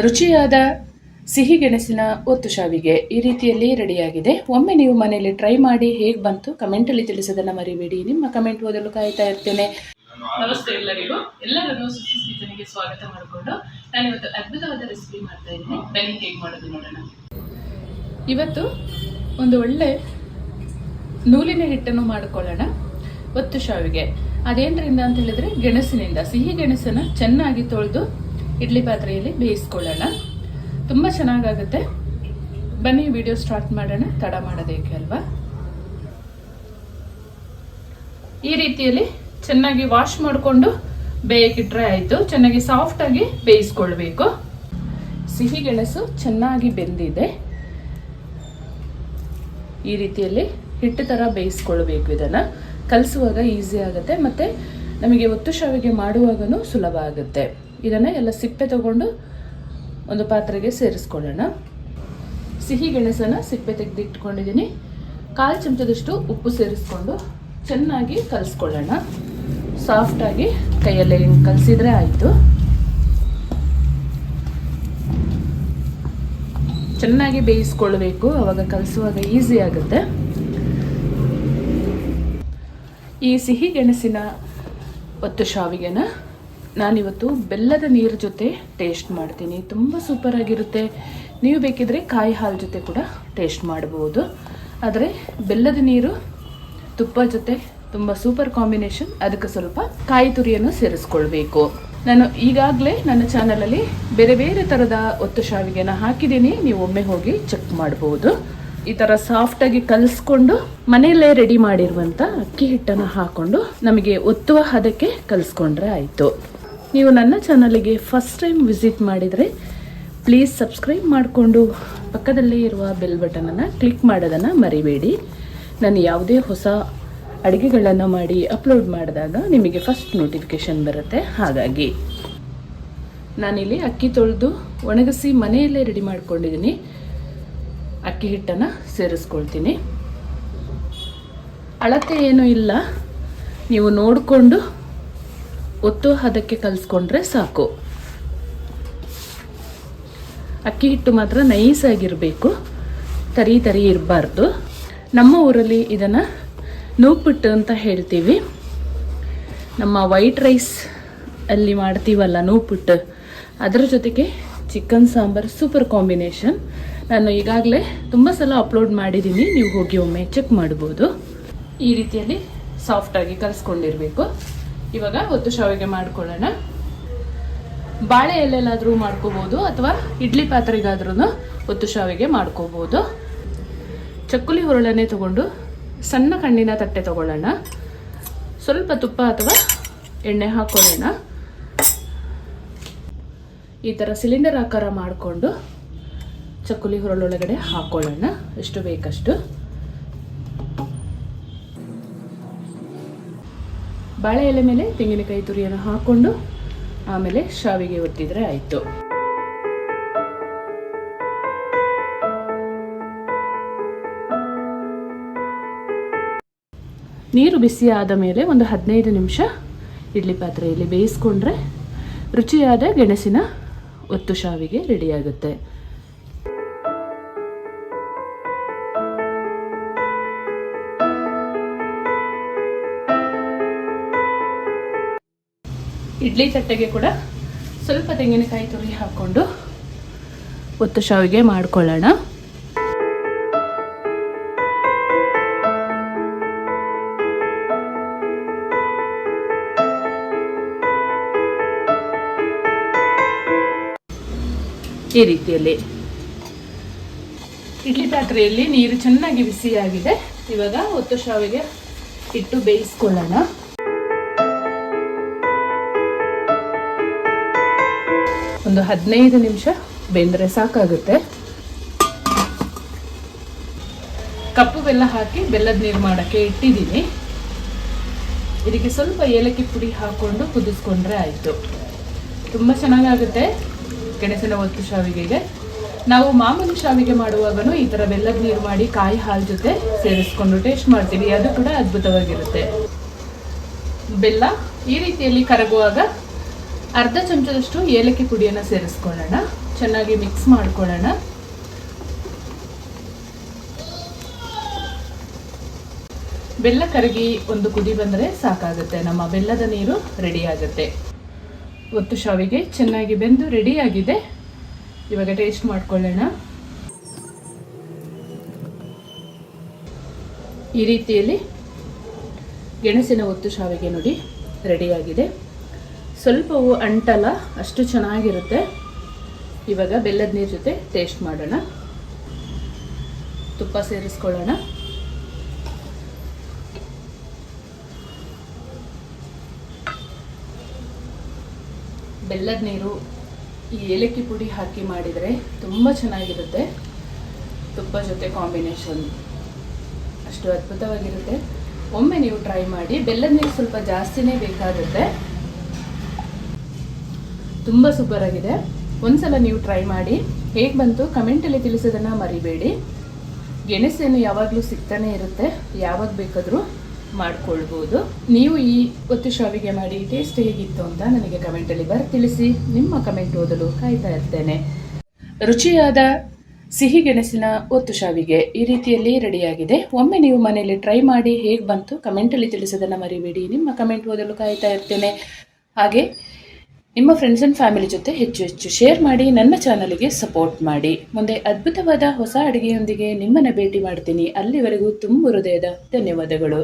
ರುಚಿಯಾದ ಸಿಹಿ ಗೆಣಸಿನ ಒತ್ತು ಶಾವಿಗೆ ಈ ರೀತಿಯಲ್ಲಿ ರೆಡಿಯಾಗಿದೆ. ಒಮ್ಮೆ ನೀವು ಮನೆಯಲ್ಲಿ ಟ್ರೈ ಮಾಡಿ ಹೇಗೆ ಬಂತು ಕಮೆಂಟಲ್ಲಿ ತಿಳಿಸೋದನ್ನು ಮರಿಬೇಡಿ. ನಿಮ್ಮ ಕಮೆಂಟ್ ಓದಲು ಕಾಯ್ತಾ ಇರ್ತೇನೆ. ನಮಸ್ತೆ ಎಲ್ಲರಿಗೂ. ಎಲ್ಲರನ್ನು ಸುಸಿ ಸ್ವಾಗತ ಮಾಡಿಕೊಂಡು ನಾನು ಇವತ್ತು ಅದ್ಭುತವಾದ ರೆಸಿಪಿ ಮಾಡ್ತಾ ಇದ್ದೀನಿ. ಬನ್ನಿ ಹೇಗೆ ಮಾಡೋದು ನೋಡೋಣ. ಇವತ್ತು ಒಂದು ಒಳ್ಳೆ ನೂಲಿನ ಹಿಟ್ಟನ್ನು ಮಾಡಿಕೊಳ್ಳೋಣ. ಒತ್ತು ಶಾವಿಗೆ. ಅದೇನರಿಂದ ಅಂತ ಹೇಳಿದ್ರೆ ಗೆಣಸಿನಿಂದ. ಸಿಹಿ ಗೆಣಸನ್ನು ಚೆನ್ನಾಗಿ ತೊಳೆದು ಇಡ್ಲಿ ಪಾತ್ರೆಯಲ್ಲಿ ಬೇಯಿಸ್ಕೊಳ್ಳೋಣ. ತುಂಬ ಚೆನ್ನಾಗಾಗುತ್ತೆ. ಬನ್ನಿ ವಿಡಿಯೋ ಸ್ಟಾರ್ಟ್ ಮಾಡೋಣ. ತಡ ಮಾಡೋದೇಕೆ ಅಲ್ವಾ? ಈ ರೀತಿಯಲ್ಲಿ ಚೆನ್ನಾಗಿ ವಾಶ್ ಮಾಡಿಕೊಂಡು ಬೇಯಕ್ಕಿಟ್ರೆ ಆಯಿತು. ಚೆನ್ನಾಗಿ ಸಾಫ್ಟಾಗಿ ಬೇಯಿಸ್ಕೊಳ್ಬೇಕು. ಸಿಹಿ ಗೆಣಸು ಚೆನ್ನಾಗಿ ಬೆಂದಿದೆ. ಈ ರೀತಿಯಲ್ಲಿ ಹಿಟ್ಟು ಥರ ಬೇಯಿಸ್ಕೊಳ್ಬೇಕು ಇದನ್ನು. ಕಲಿಸುವಾಗ ಈಸಿ ಆಗುತ್ತೆ. ಮತ್ತು ನಮಗೆ ಒತ್ತು ಶಾವಿಗೆ ಮಾಡುವಾಗಲೂ ಸುಲಭ ಆಗುತ್ತೆ. ಇದನ್ನು ಎಲ್ಲ ಸಿಪ್ಪೆ ತಗೊಂಡು ಒಂದು ಪಾತ್ರೆಗೆ ಸೇರಿಸ್ಕೊಳ್ಳೋಣ. ಸಿಹಿ ಗೆಣಸನ್ನು ಸಿಪ್ಪೆ ತೆಗೆದಿಟ್ಕೊಂಡಿದ್ದೀನಿ. ಕಾಲು ಚಮಚದಷ್ಟು ಉಪ್ಪು ಸೇರಿಸ್ಕೊಂಡು ಚೆನ್ನಾಗಿ ಕಲಿಸ್ಕೊಳ್ಳೋಣ. ಸಾಫ್ಟಾಗಿ ಕೈಯಲ್ಲೇ ಹಿಂಗೆ ಕಲಿಸಿದ್ರೆ ಆಯಿತು. ಚೆನ್ನಾಗಿ ಬೇಯಿಸ್ಕೊಳ್ಬೇಕು. ಅವಾಗ ಕಲಿಸುವಾಗ ಈಸಿ ಆಗುತ್ತೆ. ಈ ಸಿಹಿ ಗೆಣಸಿನ ಒತ್ತು ಶಾವಿಗೆನ ನಾನಿವತ್ತು ಬೆಲ್ಲದ ನೀರು ಜೊತೆ ಟೇಸ್ಟ್ ಮಾಡ್ತೀನಿ. ತುಂಬ ಸೂಪರ್ ಆಗಿರುತ್ತೆ. ನೀವು ಬೇಕಿದ್ರೆ ಕಾಯಿ ಹಾಲು ಜೊತೆ ಕೂಡ ಟೇಸ್ಟ್ ಮಾಡ್ಬೋದು. ಆದರೆ ಬೆಲ್ಲದ ನೀರು, ತುಪ್ಪ ಜೊತೆ ತುಂಬ ಸೂಪರ್ ಕಾಂಬಿನೇಷನ್ ಅದಕ್ಕೆ ಸ್ವಲ್ಪ ಕಾಯಿ ತುರಿಯನ್ನು ಸೇರಿಸ್ಕೊಳ್ಬೇಕು. ನಾನು ಈಗಾಗಲೇ ನನ್ನ ಚಾನಲಲ್ಲಿ ಬೇರೆ ಬೇರೆ ಥರದ ಒತ್ತು ಶಾವಿಗೆನ ಹಾಕಿದ್ದೀನಿ. ನೀವು ಒಮ್ಮೆ ಹೋಗಿ ಚೆಕ್ ಮಾಡ್ಬೋದು. ಈ ಥರ ಸಾಫ್ಟಾಗಿ ಕಲಿಸ್ಕೊಂಡು ಮನೆಯಲ್ಲೇ ರೆಡಿ ಮಾಡಿರುವಂಥ ಅಕ್ಕಿ ಹಿಟ್ಟನ್ನು ಹಾಕೊಂಡು ನಮಗೆ ಒತ್ತುವ ಹದಕ್ಕೆ ಕಲಿಸ್ಕೊಂಡ್ರೆ ಆಯಿತು. ನೀವು ನನ್ನ ಚಾನಲಿಗೆ ಫಸ್ಟ್ ಟೈಮ್ ವಿಸಿಟ್ ಮಾಡಿದರೆ ಪ್ಲೀಸ್ ಸಬ್ಸ್ಕ್ರೈಬ್ ಮಾಡಿಕೊಂಡು ಪಕ್ಕದಲ್ಲೇ ಇರುವ ಬೆಲ್ ಬಟನನ್ನು ಕ್ಲಿಕ್ ಮಾಡೋದನ್ನು ಮರಿಬೇಡಿ. ನಾನು ಯಾವುದೇ ಹೊಸ ಅಡುಗೆಗಳನ್ನು ಮಾಡಿ ಅಪ್ಲೋಡ್ ಮಾಡಿದಾಗ ನಿಮಗೆ ಫಸ್ಟ್ ನೋಟಿಫಿಕೇಷನ್ ಬರುತ್ತೆ. ಹಾಗಾಗಿ ನಾನಿಲ್ಲಿ ಅಕ್ಕಿ ತೊಳೆದು ಒಣಗಿಸಿ ಮನೆಯಲ್ಲೇ ರೆಡಿ ಮಾಡ್ಕೊಂಡಿದ್ದೀನಿ. ಅಕ್ಕಿ ಹಿಟ್ಟನ್ನು ಸೇರಿಸ್ಕೊಳ್ತೀನಿ. ಅಳತೆ ಏನೂ ಇಲ್ಲ. ನೀವು ನೋಡಿಕೊಂಡು ಒತ್ತು ಹದಕ್ಕೆ ಕಲಿಸ್ಕೊಂಡ್ರೆ ಸಾಕು. ಅಕ್ಕಿ ಹಿಟ್ಟು ಮಾತ್ರ ನೈಸಾಗಿರಬೇಕು ತರಿ ತರಿ ಇರಬಾರ್ದು. ನಮ್ಮ ಊರಲ್ಲಿ ಇದನ್ನು ನೂಪಿಟ್ಟು ಅಂತ ಹೇಳ್ತೀವಿ. ನಮ್ಮ ವೈಟ್ ರೈಸ್ ಅಲ್ಲಿ ಮಾಡ್ತೀವಲ್ಲ ನೂಪಿಟ್ಟು, ಅದರ ಜೊತೆಗೆ ಚಿಕನ್ ಸಾಂಬಾರ್ ಸೂಪರ್ ಕಾಂಬಿನೇಷನ್ ನಾನು ಈಗಾಗಲೇ ತುಂಬ ಸಲ ಅಪ್ಲೋಡ್ ಮಾಡಿದ್ದೀನಿ ನೀವು ಹೋಗಿ ಒಮ್ಮೆ ಚೆಕ್ ಮಾಡ್ಬೋದು. ಈ ರೀತಿಯಲ್ಲಿ ಸಾಫ್ಟಾಗಿ ಕಲಿಸ್ಕೊಂಡಿರಬೇಕು. ಇವಾಗ ಒತ್ತು ಶಾವಿಗೆ ಮಾಡ್ಕೊಳ್ಳೋಣ. ಬಾಳೆ ಎಲೆಲ್ಲಾದರೂ ಮಾಡ್ಕೋಬೋದು ಅಥವಾ ಇಡ್ಲಿ ಪಾತ್ರೆಗಾದ್ರೂ ಒತ್ತು ಶಾವಿಗೆ ಮಾಡ್ಕೋಬೋದು. ಚಕ್ಕುಲಿ ಹುರುಳನೆ ತಗೊಂಡು ಸಣ್ಣ ಕಣ್ಣಿನ ತಟ್ಟೆ ತಗೊಳ್ಳೋಣ. ಸ್ವಲ್ಪ ತುಪ್ಪ ಅಥವಾ ಎಣ್ಣೆ ಹಾಕ್ಕೊಳ್ಳೋಣ ಈ ಥರ ಸಿಲಿಂಡರ್ ಆಕಾರ ಮಾಡಿಕೊಂಡು ಚಕ್ಕುಲಿ ಹುರುಳೊಳಗಡೆ ಹಾಕೊಳ್ಳೋಣ. ಎಷ್ಟು ಬೇಕಷ್ಟು. ಬಾಳೆ ಎಲೆ ಮೇಲೆ ತೆಂಗಿನಕಾಯಿ ತುರಿಯನ್ನು ಹಾಕೊಂಡು ಆಮೇಲೆ ಶಾವಿಗೆ ಒತ್ತಿದ್ರೆ ಆಯಿತು. ನೀರು ಬಿಸಿ ಆದ ಮೇಲೆ ಒಂದು ಹದಿನೈದು ನಿಮಿಷ ಇಡ್ಲಿ ಪಾತ್ರೆಯಲ್ಲಿ ಬೇಯಿಸ್ಕೊಂಡ್ರೆ ರುಚಿಯಾದ ಗೆಣಸಿನ ಒತ್ತು ಶಾವಿಗೆ ರೆಡಿಯಾಗುತ್ತೆ ಇಡ್ಲಿ ತಟ್ಟೆಗೆ ಕೂಡ ಸ್ವಲ್ಪ ತೆಂಗಿನಕಾಯಿ ತುರಿ ಹಾಕ್ಕೊಂಡು ಒತ್ತು ಶಾವಿಗೆ ಮಾಡ್ಕೊಳ್ಳೋಣ. ಈ ರೀತಿಯಲ್ಲಿ ಇಡ್ಲಿ ಪಾತ್ರೆಯಲ್ಲಿ ನೀರು ಚೆನ್ನಾಗಿ ಬಿಸಿಯಾಗಿದೆ. ಇವಾಗ ಒತ್ತು ಶಾವಿಗೆ ಇಟ್ಟು ಬೇಯಿಸ್ಕೊಳ್ಳೋಣ. ಒಂದು ಹದಿನೈದು ನಿಮಿಷ ಬೆಂದರೆ ಸಾಕಾಗುತ್ತೆ. ಕಪ್ಪು ಬೆಲ್ಲ ಹಾಕಿ ಬೆಲ್ಲದ ನೀರು ಮಾಡೋಕ್ಕೆ ಇಟ್ಟಿದ್ದೀನಿ. ಇದಕ್ಕೆ ಸ್ವಲ್ಪ ಏಲಕ್ಕಿ ಪುಡಿ ಹಾಕ್ಕೊಂಡು ಕುದಿಸ್ಕೊಂಡ್ರೆ ಆಯಿತು. ತುಂಬ ಚೆನ್ನಾಗಾಗುತ್ತೆ. ಗೆಣಸಿನ ಒತ್ತು ಶಾವಿಗೆಗೆ ನಾವು ಮಾಮೂಲಿ ಶಾವಿಗೆ ಮಾಡುವಾಗನೂ ಈ ಥರ ಬೆಲ್ಲದ ನೀರು ಮಾಡಿ ಕಾಯಿ ಹಾಲು ಜೊತೆ ಸೇರಿಸ್ಕೊಂಡು ಟೇಸ್ಟ್ ಮಾಡ್ತೀವಿ. ಅದು ಕೂಡ ಅದ್ಭುತವಾಗಿರುತ್ತೆ. ಬೆಲ್ಲ ಈ ರೀತಿಯಲ್ಲಿ ಕರಗುವಾಗ ಅರ್ಧ ಚಮಚದಷ್ಟು ಏಲಕ್ಕಿ ಪುಡಿಯನ್ನು ಸೇರಿಸ್ಕೊಳ್ಳೋಣ. ಚೆನ್ನಾಗಿ ಮಿಕ್ಸ್ ಮಾಡ್ಕೊಳ್ಳೋಣ. ಬೆಲ್ಲ ಕರಗಿ ಒಂದು ಕುದಿ ಬಂದರೆ ಸಾಕಾಗುತ್ತೆ. ನಮ್ಮ ಬೆಲ್ಲದ ನೀರು ರೆಡಿ ಆಗುತ್ತೆ. ಒತ್ತು ಶಾವಿಗೆ ಚೆನ್ನಾಗಿ ಬೆಂದು ರೆಡಿಯಾಗಿದೆ ಇವಾಗ ಟೇಸ್ಟ್ ಮಾಡ್ಕೊಳ್ಳೋಣ. ಈ ರೀತಿಯಲ್ಲಿ ಗೆಣಸಿನ ಒತ್ತು ಶಾವಿಗೆ ನೋಡಿ ರೆಡಿಯಾಗಿದೆ ಸ್ವಲ್ಪವು ಅಂಟಲ್ಲ, ಅಷ್ಟು ಚೆನ್ನಾಗಿರುತ್ತೆ. ಇವಾಗ ಬೆಲ್ಲದ ನೀರು ಜೊತೆ ಟೇಸ್ಟ್ ಮಾಡೋಣ. ತುಪ್ಪ ಸೇರಿಸ್ಕೊಳ್ಳೋಣ. ಬೆಲ್ಲದ ನೀರು ಈ ಏಲಕ್ಕಿ ಪುಡಿ ಹಾಕಿ ಮಾಡಿದರೆ ತುಂಬ ಚೆನ್ನಾಗಿರುತ್ತೆ. ತುಪ್ಪ ಜೊತೆ ಕಾಂಬಿನೇಷನ್ ಅಷ್ಟು ಅದ್ಭುತವಾಗಿರುತ್ತೆ. ಒಮ್ಮೆ ನೀವು ಟ್ರೈ ಮಾಡಿ, ಬೆಲ್ಲದ ನೀರು ಸ್ವಲ್ಪ ಜಾಸ್ತಿನೇ ಬೇಕಾಗುತ್ತೆ. ತುಂಬ ಸೂಪರ್ ಆಗಿದೆ. ಒಂದ್ಸಲ ನೀವು ಟ್ರೈ ಮಾಡಿ. ಹೇಗೆ ಬಂತು? ಕಮೆಂಟಲ್ಲಿ ತಿಳಿಸೋದನ್ನು ಮರಿಬೇಡಿ. ಗೆಣಸೇನು ಯಾವಾಗಲೂ ಸಿಗ್ತಾನೆ ಇರುತ್ತೆ. ಯಾವಾಗ ಬೇಕಾದರೂ ಮಾಡ್ಕೊಳ್ಬೋದು. ನೀವು ಈ ಒತ್ತು ಶಾವಿಗೆ ಮಾಡಿ ಟೇಸ್ಟ್ ಹೇಗಿತ್ತು ಅಂತ ನನಗೆ ಕಮೆಂಟಲ್ಲಿ ಬರ್, ತಿಳಿಸಿ. ನಿಮ್ಮ ಕಮೆಂಟ್ ಓದಲು ಕಾಯ್ತಾ ಇರ್ತೇನೆ. ರುಚಿಯಾದ ಸಿಹಿ ಗೆಣಸಿನ ಒತ್ತು ಶಾವಿಗೆ ಈ ರೀತಿಯಲ್ಲಿ ರೆಡಿಯಾಗಿದೆ. ಒಮ್ಮೆ ನೀವು ಮನೆಯಲ್ಲಿ ಟ್ರೈ ಮಾಡಿ ಹೇಗೆ ಬಂತು? ಕಮೆಂಟಲ್ಲಿ ತಿಳಿಸೋದನ್ನು ಮರಿಬೇಡಿ. ನಿಮ್ಮ ಕಮೆಂಟ್ ಓದಲು ಕಾಯ್ತಾ ಇರ್ತೇನೆ. ಹಾಗೆ ನಿಮ್ಮ ಫ್ರೆಂಡ್ಸ್ ಅಂಡ್ ಫ್ಯಾಮಿಲಿ ಜೊತೆ ಹೆಚ್ಚು ಹೆಚ್ಚು ಶೇರ್ ಮಾಡಿ, ನನ್ನ ಚಾನಲ್ಗೆ ಸಪೋರ್ಟ್ ಮಾಡಿ. ಮುಂದೆ ಅದ್ಭುತವಾದ ಹೊಸ ಅಡುಗೆಯೊಂದಿಗೆ ನಿಮ್ಮನ್ನು ಭೇಟಿ ಮಾಡ್ತೀನಿ. ಅಲ್ಲಿವರೆಗೂ ತುಂಬ ಹೃದಯದ ಧನ್ಯವಾದಗಳು.